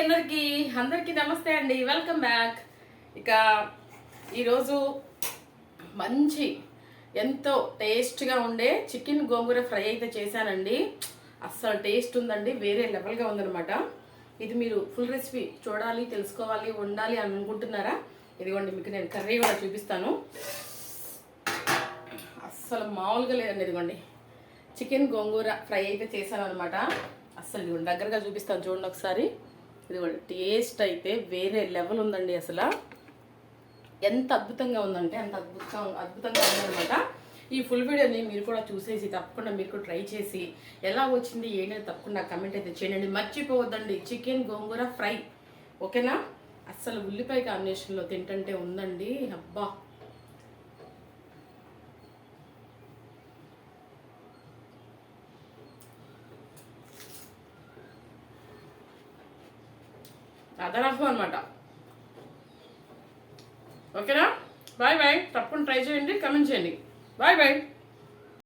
అందరికి అందరికి నమస్తే అండి. వెల్కమ్ బ్యాక్ ఇక ఈరోజు మంచి ఎంతో టేస్ట్గా ఉండే చికెన్ గోంగూర ఫ్రై అయితే చేశానండి. అస్సలు టేస్ట్ ఉందండి వేరే లెవెల్గా ఉందన్నమాట. ఇది మీరు ఫుల్ రెసిపీ చూడాలి తెలుసుకోవాలి ఉండాలి అని అనుకుంటున్నారా? ఇదిగోండి మీకు నేను కర్రీ కూడా చూపిస్తాను. అస్సలు మామూలుగా లేదండి ఇదిగోండి. చికెన్ గోంగూర ఫ్రై అయితే చేశాను అనమాట అస్సలు దగ్గరగా చూపిస్తాను చూడండి ఒకసారి. ఇదిగోండి టేస్ట్ అయితే వేరే లెవెల్ ఉందండి అసలు. ఎంత అద్భుతంగా ఉందంటే అంత అద్భుతం అద్భుతంగా ఉందన్నమాట. ఈ ఫుల్ వీడియోని మీరు కూడా చూసేసి తప్పకుండా మీరు కూడా ట్రై చేసి ఎలా వచ్చింది ఏంటని తప్పకుండా కమెంట్ అయితే చేయండి. మర్చిపోవద్దండి చికెన్ గోంగూర ఫ్రై ఓకేనా అస్సలు ఉల్లిపాయ కాంబినేషన్లో తింటంటే ఉందండి. అబ్బా! అదనఫం అనమాట ఓకేనా? Bye bye. తప్పకుండా ట్రై చేయండి కమెంట్ చేయండి. Bye bye.